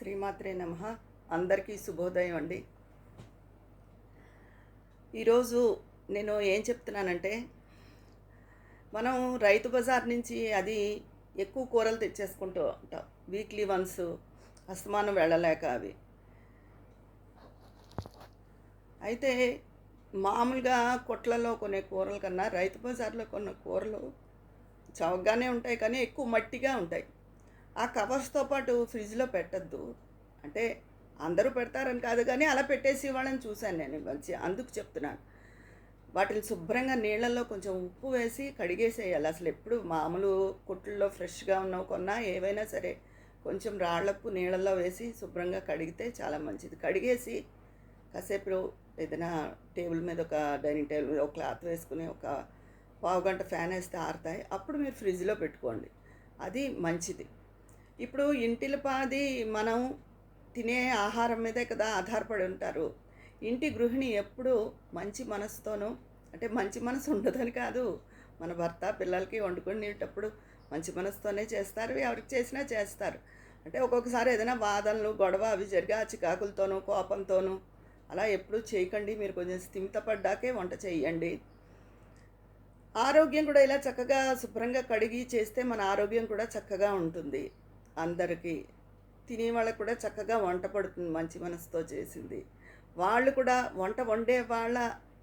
శ్రీమాత్రే నమ. అందరికీ శుభోదయం అండి. ఈరోజు నేను ఏం చెప్తున్నానంటే మనం రైతు బజార్ నుంచి అది ఎక్కువ కూరలు తెచ్చేసుకుంటూ ఉంటాం. వీక్లీ వన్స్ అస్తమానం వెళ్ళలేక అవి. అయితే మామూలుగా కొట్లలో కొనే కూరల కన్నా రైతు బజార్లో కొన్న కూరలు చౌకగానే ఉంటాయి కానీ ఎక్కువ మట్టిగా ఉంటాయి. ఆ కవర్స్తో పాటు ఫ్రిడ్జ్లో పెట్టద్దు. అంటే అందరూ పెడతారని కాదు కానీ అలా పెట్టేసి వాళ్ళని చూశాను నేను మంచి అందుకు చెప్తున్నాను. వాటిని శుభ్రంగా నీళ్ళల్లో కొంచెం ఉప్పు వేసి కడిగేసేయాలి. అసలు ఎప్పుడు మామూలు కుట్లలో ఫ్రెష్గా ఉన్నవి కొన్నా ఏవైనా సరే కొంచెం రాళ్ళప్పు నీళ్ళల్లో వేసి శుభ్రంగా కడిగితే చాలా మంచిది. కడిగేసి కాసేపు ఏదైనా టేబుల్ మీద ఒక డైనింగ్ టేబుల్ మీద ఒక క్లాత్ వేసుకుని ఒక పావు గంట ఫ్యాన్ వేస్తే ఆరుతాయి. అప్పుడు మీరు ఫ్రిడ్జ్లో పెట్టుకోండి. అది మంచిది. ఇప్పుడు ఇంటిలపాది మనం తినే ఆహారం మీదే కదా ఆధారపడి ఉంటారు. ఇంటి గృహిణి ఎప్పుడు మంచి మనసుతోనూ అంటే మంచి మనసు ఉండదని కాదు. మన భర్త పిల్లలకి వండుకునేటప్పుడు మంచి మనసుతోనే చేస్తారు ఎవరికి చేసినా చేస్తారు. అంటే ఒక్కొక్కసారి ఏదైనా వాదనలు గొడవ అవి జరిగా చికాకులతోనూ కోపంతోనూ అలా ఎప్పుడూ చేయకండి. మీరు కొంచెం స్థిమితపడ్డాకే వంట చేయండి. ఆరోగ్యం కూడా ఇలా చక్కగా శుభ్రంగా కడిగి చేస్తే మన ఆరోగ్యం కూడా చక్కగా ఉంటుంది. అందరికీ తినే వాళ్ళకు కూడా చక్కగా వంట పడుతుంది మంచి మనసుతో చేసింది. వాళ్ళు కూడా వంట వండే వాళ్ళ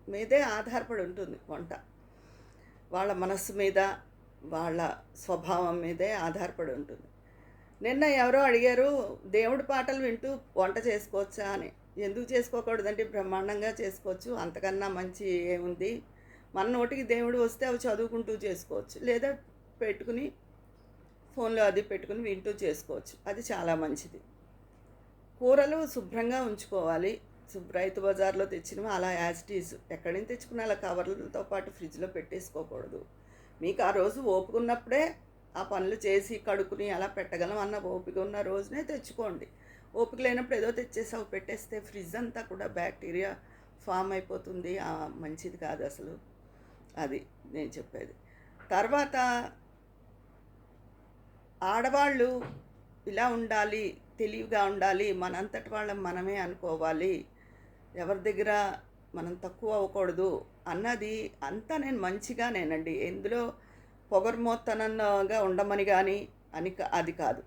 మీదే ఆధారపడి ఉంటుంది వంట. వాళ్ళ మనస్సు మీద వాళ్ళ స్వభావం మీదే ఆధారపడి ఉంటుంది. నిన్న ఎవరో అడిగారు దేవుడి పాటలు వింటూ వంట చేసుకోవచ్చా? అని. ఎందుకు చేసుకోకూడదంటే బ్రహ్మాండంగా చేసుకోవచ్చు. అంతకన్నా మంచి ఏముంది? మన నోటికి దేవుడు వస్తే అవి చదువుకుంటూ చేసుకోవచ్చు. లేదా పెట్టుకుని ఫోన్లో అది పెట్టుకుని వింటూ చేసుకోవచ్చు. అది చాలా మంచిది. కూరలు శుభ్రంగా ఉంచుకోవాలి. శుభ్ర రైతు బజార్లో తెచ్చినవి అలా యాజ్ టీజ్ ఎక్కడి నుంచి తెచ్చుకున్న అలా కవర్లతో పాటు ఫ్రిడ్జ్లో పెట్టేసుకోకూడదు. మీకు ఆ రోజు ఓపుకున్నప్పుడే ఆ పనులు చేసి కడుక్కుని అలా పెట్టగలం అన్న ఓపిక ఉన్న రోజునే తెచ్చుకోండి. ఓపిక లేనప్పుడు ఏదో తెచ్చేసి అవి పెట్టేస్తే ఫ్రిడ్జ్ అంతా కూడా బ్యాక్టీరియా ఫామ్ అయిపోతుంది. మంచిది కాదు అసలు. అది నేను చెప్పేది. తర్వాత ఆడవాళ్ళు ఇలా ఉండాలి తెలివిగా ఉండాలి మనంతటి వాళ్ళం మనమే అనుకోవాలి. ఎవరి దగ్గర మనం తక్కువ అవ్వకూడదు అన్నది అంతా నేను మంచిగా నేనండి ఎందులో పొగర్మోత్తనంగా ఉండమని కానీ అని అది కాదు.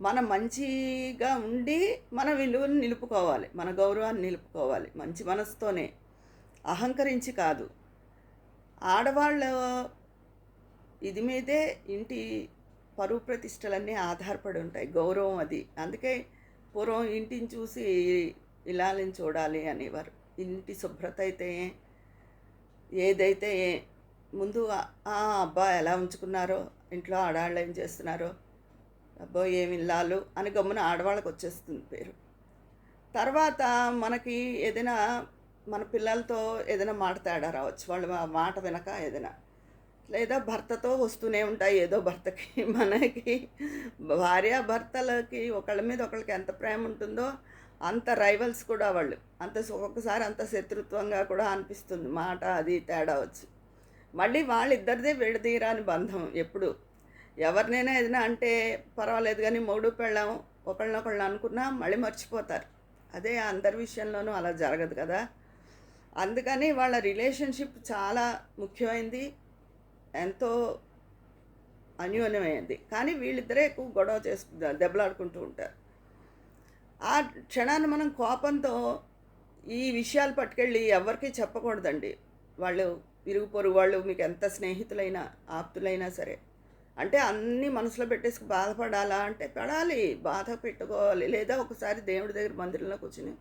మనం మంచిగా ఉండి మన విలువను నిలుపుకోవాలి మన గౌరవాన్ని నిలుపుకోవాలి మంచి మనసుతోనే. అహంకరించి కాదు. ఆడవాళ్ళ ఇది మీదే ఇంటి పరువు ప్రతిష్టలన్నీ ఆధారపడి ఉంటాయి. గౌరవం అది. అందుకే పూర్వం ఇంటిని చూసి ఇలాలని చూడాలి అనేవారు. ఇంటి శుభ్రత అయితే ఏదైతే ముందు ఆ- అబ్బా ఎలా ఉంచుకున్నారో ఇంట్లో ఆడవాళ్ళు ఏం చేస్తున్నారో అబ్బో ఏమి ఇల్లాలు అని గమ్మున ఆడవాళ్ళకి వచ్చేస్తుంది పేరు. తర్వాత మనకి ఏదైనా మన పిల్లలతో ఏదైనా మాట తేడా రావచ్చు. వాళ్ళు ఆ మాట వెనక ఏదైనా. లేదా భర్తతో వస్తూనే ఉంటాయి. ఏదో భర్తకి మనకి. భార్య భర్తలకి ఒకళ్ళ మీద ఒకళ్ళకి ఎంత ప్రేమ ఉంటుందో అంత రైవల్స్ కూడా వాళ్ళు. అంత ఒక్కొక్కసారి అంత శత్రుత్వంగా కూడా అనిపిస్తుంది. మాట అది తేడా వచ్చి. మళ్ళీ వాళ్ళిద్దరిదే విడదీరాని బంధం ఎప్పుడు. ఎవరినైనా ఏదైనా అంటే పర్వాలేదు కానీ మూడు పెళ్ళాం ఒకళ్ళనొకళ్ళు అనుకున్నా మళ్ళీ మర్చిపోతారు. అదే అందరి విషయంలోనూ అలా జరగదు కదా. అందుకని వాళ్ళ రిలేషన్షిప్ చాలా ముఖ్యమైంది. ఎంతో అన్యోన్యమైంది. కానీ వీళ్ళిద్దరే ఎక్కువ గొడవ చేసుకుంటారు దెబ్బలాడుకుంటూ ఉంటారు. ఆ క్షణాన్ని మనం కోపంతో ఈ విషయాలు పట్టుకెళ్ళి ఎవరికి చెప్పకూడదండి. వాళ్ళు ఇరుగు పొరుగు వాళ్ళు మీకు ఎంత స్నేహితులైనా ఆప్తులైనా సరే. అంటే అన్నీ మనసులో పెట్టేసి బాధపడాలా అంటే పడాలి. బాధ పెట్టుకోవాలి. లేదా ఒకసారి దేవుడి దగ్గర మందిరంలో కూర్చుని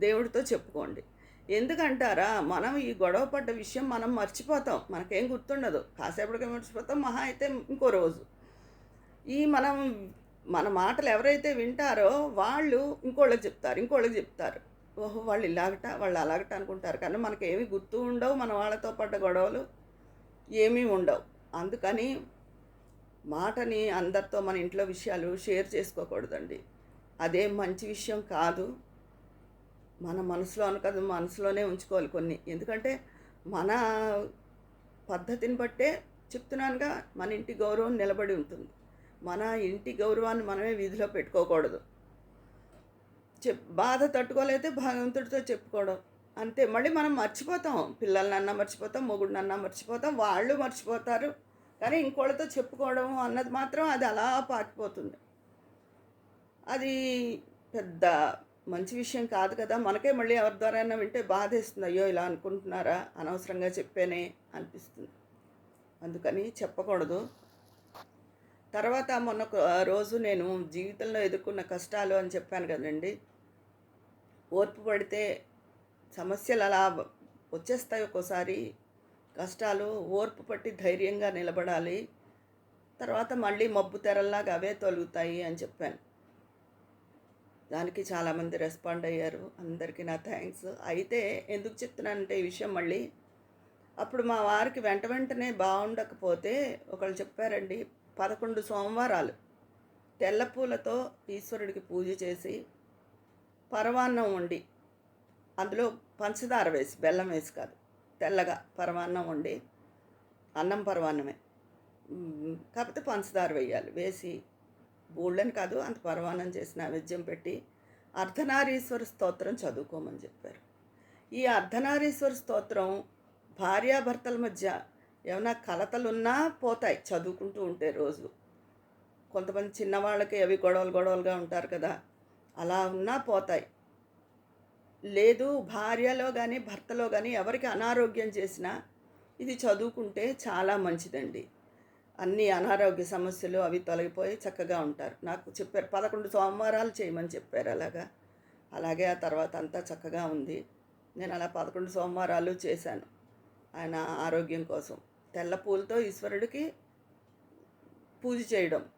దేవుడితో చెప్పుకోండి. ఎందుకంటారా? మనం ఈ గొడవ పడ్డ విషయం మనం మర్చిపోతాం. మనకేం గుర్తుండదు. కాసేపటికి మర్చిపోతాం. మహా అయితే ఇంకో రోజు. ఈ మనం మన మాటలు ఎవరైతే వింటారో వాళ్ళు ఇంకోళ్ళకి చెప్తారు ఇంకోళ్ళకి చెప్తారు. ఓహో వాళ్ళు ఇలాగట వాళ్ళు అలాగట అనుకుంటారు. కానీ మనకి గుర్తు ఉండవు మన వాళ్ళతో పడ్డ గొడవలు. ఏమీ ఉండవు. అందుకని మాటని అందరితో మన ఇంట్లో విషయాలు షేర్ చేసుకోకూడదండి. అదేం మంచి విషయం కాదు. మన మనసులో అనుకదు మనసులోనే ఉంచుకోవాలి కొన్ని. ఎందుకంటే మన పద్ధతిని బట్టే చెప్తున్నానుగా మన ఇంటి గౌరవం నిలబడి ఉంటుంది. మన ఇంటి గౌరవాన్ని మనమే వీధిలో పెట్టుకోకూడదు. చెప్ బాధ తట్టుకోలేతే భగవంతుడితో చెప్పుకోవడం. అంతే మళ్ళీ మనం మర్చిపోతాం. పిల్లలనన్నా మర్చిపోతాం మొగుడినన్నా మర్చిపోతాం వాళ్ళు మర్చిపోతారు. కానీ ఇంకోళ్ళతో చెప్పుకోవడం అన్నది మాత్రం అది అలా పాకిపోతుంది అది పెద్ద మంచి విషయం కాదు కదా మనకే మళ్ళీ ఎవరి ద్వారా వింటే బాధేస్తుంది. అయ్యో ఇలా అనుకుంటున్నారా? అనవసరంగా చెప్పానే అనిపిస్తుంది. అందుకని చెప్పకూడదు. తర్వాత మొన్న ఒక రోజు నేను జీవితంలో ఎదుర్కొన్న కష్టాలు అని చెప్పాను కదండి. ఓర్పు పడితే సమస్యలు అలా వచ్చేస్తాయి ఒక్కోసారి. కష్టాలు ఓర్పు పట్టి ధైర్యంగా నిలబడాలి. తర్వాత మళ్ళీ మబ్బు తెరల్లాగా అవే తొలుగుతాయి అని చెప్పాను. దానికి చాలామంది రెస్పాండ్ అయ్యారు. అందరికీ నా థ్యాంక్స్ అయితే ఎందుకు చెప్తున్నానంటే ఈ విషయం మళ్ళీ అప్పుడు మా వారికి వెంట వెంటనే బాగుండకపోతే ఒకళ్ళు చెప్పారండి పదకొండు సోమవారాలు తెల్ల పూలతో ఈశ్వరుడికి పూజ చేసి పరమాన్నం వండి అందులో పంచదార వేసి బెల్లం వేసి కాదు తెల్లగా పరమాన్నం వండి అన్నం పరమాన్నమే కాకపోతే పంచదార వేయాలి. వేసి బూళ్ళని కాదు అంత పరమానం చేసి నైవేద్యం పెట్టి అర్ధనారీశ్వర స్తోత్రం చదువుకోమని చెప్పారు. ఈ అర్ధనారీశ్వర స్తోత్రం భార్యాభర్తల మధ్య ఏమైనా కలతలున్నా పోతాయి చదువుకుంటూ ఉంటే రోజు. కొంతమంది చిన్నవాళ్ళకి అవి గొడవలు గొడవలుగా ఉంటారు కదా అలా ఉన్నా పోతాయి. లేదు భార్యలో కానీ భర్తలో కానీ ఎవరికి అనారోగ్యం చేసినా ఇది చదువుకుంటే చాలా మంచిదండి. అన్ని అనారోగ్య సమస్యలు అవి తొలగిపోయి చక్కగా ఉంటారు. నాకు చెప్పారు పదకొండు సోమవారాలు చేయమని చెప్పారు అలాగా. అలాగే ఆ తర్వాత అంతా చక్కగా ఉంది. నేను అలా పదకొండు సోమవారాలు చేశాను ఆయన ఆరోగ్యం కోసం. తెల్ల పూలతో ఈశ్వరుడికి పూజ చేయడం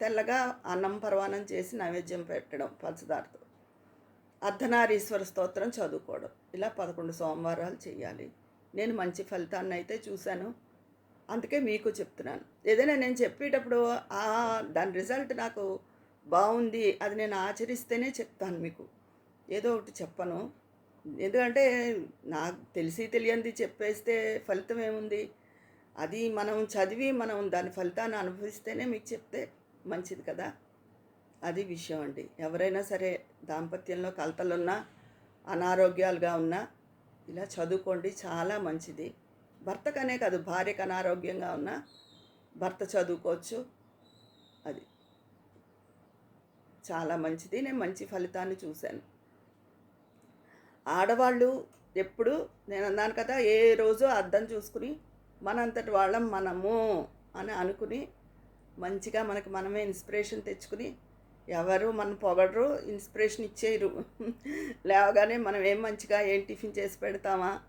తెల్లగా అన్నం పర్వాణం చేసి నైవేద్యం పెట్టడం పంచదారతో. అర్ధనారీశ్వర స్తోత్రం చదువుకోవడం. ఇలా పదకొండు సోమవారాలు చేయాలి. నేను మంచి ఫలితాన్ని అయితే చూశాను. అందుకే మీకు చెప్తున్నాను. ఏదైనా నేను చెప్పేటప్పుడు ఆ దాని రిజల్ట్ నాకు బాగుంది అది నేను ఆచరిస్తేనే చెప్తాను మీకు. ఏదో ఒకటి చెప్పను. ఎందుకంటే నాకు తెలిసి తెలియంది చెప్పేస్తే ఫలితం ఏముంది? అది మనం చదివి మనం దాని ఫలితాన్ని అనుభవిస్తేనే మీకు చెప్తే మంచిది కదా? అది విషయం అండి. ఎవరైనా సరే దాంపత్యంలో కలతలున్నా అనారోగ్యాలుగా ఉన్నా ఇలా చదువుకోండి చాలా మంచిది. భర్తకనే కాదు భార్యకు అనారోగ్యంగా ఉన్నా భర్త చదువుకోవచ్చు. అది చాలా మంచిది. నేను మంచి ఫలితాన్ని చూశాను. ఆడవాళ్ళు ఎప్పుడు నేను అన్నాను కదా ఏ రోజు అర్థం చూసుకుని మనంతటి వాళ్ళం మనము అని అనుకుని మంచిగా మనకి మనమే ఇన్స్పిరేషన్ తెచ్చుకుని ఎవరు మన పొగడరు ఇన్స్పిరేషన్ ఇచ్చేయరు. లేవగానే మనం ఏం మంచిగా ఏం టిఫిన్ చేసి పెడతామా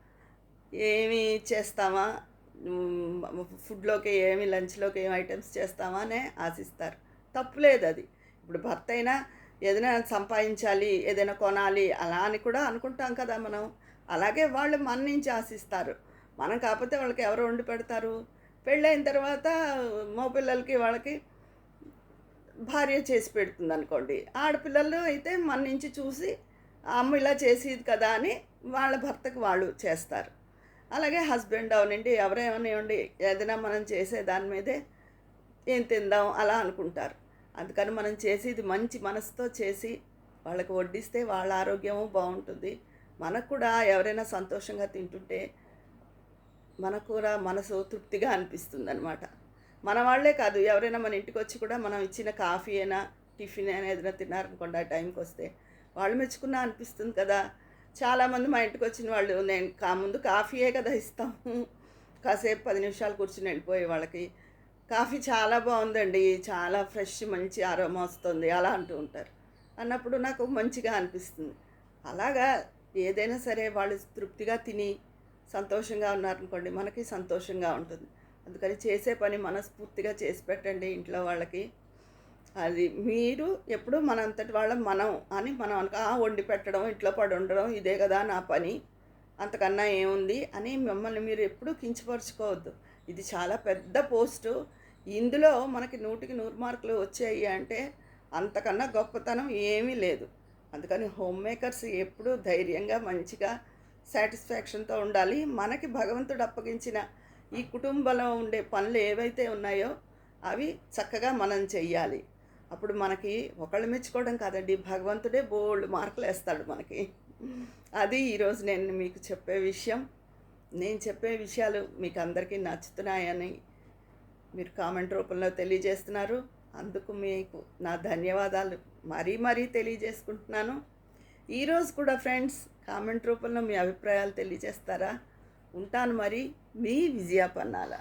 ఏమి చేస్తామా? ఫుడ్లోకి ఏమి లంచ్లోకి ఏమి ఐటమ్స్ చేస్తామా అనే ఆశిస్తారు. తప్పులేదు అది. ఇప్పుడు భర్త అయినా ఏదైనా సంపాదించాలి ఏదైనా కొనాలి అలా అని కూడా అనుకుంటాం కదా మనం. అలాగే వాళ్ళు మన నుంచి ఆశిస్తారు. మనం కాకపోతే వాళ్ళకి ఎవరు వండి పెడతారు? పెళ్ళైన తర్వాత మా పిల్లలకి వాళ్ళకి భార్య చేసి పెడుతుంది అనుకోండి ఆడపిల్లలు అయితే మన నుంచి చూసి అమ్మ ఇలా చేసేది కదా అని వాళ్ళ భర్తకు వాళ్ళు చేస్తారు. అలాగే హస్బెండ్ అవనండి ఎవరేమనివ్వండి ఏదైనా మనం చేసే దాని మీదే ఏం తిందాం అలా అనుకుంటారు. అందుకని మనం చేసేది మంచి మనసుతో చేసి వాళ్ళకి వడ్డిస్తే వాళ్ళ ఆరోగ్యము బాగుంటుంది. మనకు కూడా ఎవరైనా సంతోషంగా తింటుంటే మనకు కూడా మనసు తృప్తిగా అనిపిస్తుంది అనమాట మన వాళ్ళే కాదు ఎవరైనా మన ఇంటికి వచ్చి కూడా మనం ఇచ్చిన కాఫీ అయినా టిఫిన్ అయినా ఏదైనా తిన్నారనుకోండి ఆ టైంకి వస్తే వాళ్ళు మెచ్చుకున్నా అనిపిస్తుంది కదా. చాలామంది మా ఇంటికి వచ్చిన వాళ్ళు నేను కా ముందు కాఫీయే కదా ఇస్తాము కాసేపు పది నిమిషాలు కూర్చుని వెళ్ళిపోయే వాళ్ళకి కాఫీ చాలా బాగుందండి చాలా ఫ్రెష్ మంచి ఆరోమా వస్తుంది అలా అంటూ ఉంటారు. అన్నప్పుడు నాకు మంచిగా అనిపిస్తుంది. అలాగా ఏదైనా సరే వాళ్ళు తృప్తిగా తిని సంతోషంగా ఉన్నారనుకోండి మనకి సంతోషంగా ఉంటుంది. అందుకని చేసే పని మనస్ఫూర్తిగా చేసి పెట్టండి ఇంట్లో వాళ్ళకి. అది మీరు ఎప్పుడు మనంతటి వాళ్ళం మనం అని మనం అనుక వండి పెట్టడం ఇంట్లో పడి ఉండడం ఇదే కదా నా పని అంతకన్నా ఏముంది? అని మిమ్మల్ని మీరు ఎప్పుడూ కించపరుచుకోవద్దు. ఇది చాలా పెద్ద పోస్టు. ఇందులో మనకి నూటికి నూరు మార్కులు వచ్చాయి అంటే అంతకన్నా గొప్పతనం ఏమీ లేదు. అందుకని హోమ్ మేకర్స్ ఎప్పుడూ ధైర్యంగా మంచిగా సాటిస్ఫాక్షన్తో ఉండాలి. మనకి భగవంతుడు అప్పగించిన ఈ కుటుంబంలో ఉండే పనులు ఏవైతే ఉన్నాయో అవి చక్కగా మనం చెయ్యాలి. అప్పుడు మనకి ఒకళ్ళు మెచ్చుకోవడం కాదండి. భగవంతుడే బోల్డ్ మార్కులు వేస్తాడు మనకి. అది ఈరోజు నేను మీకు చెప్పే విషయం. నేను చెప్పే విషయాలు మీకు అందరికీ నచ్చుతున్నాయని మీరు కామెంట్ రూపంలో తెలియజేస్తున్నారు. అందుకు మీకు నా ధన్యవాదాలు మరీ మరీ తెలియజేసుకుంటున్నాను. ఈరోజు కూడా ఫ్రెండ్స్ కామెంట్ రూపంలో మీ అభిప్రాయాలు తెలియజేస్తారా? ఉంటాను మరి మీ విజయాపన్నాల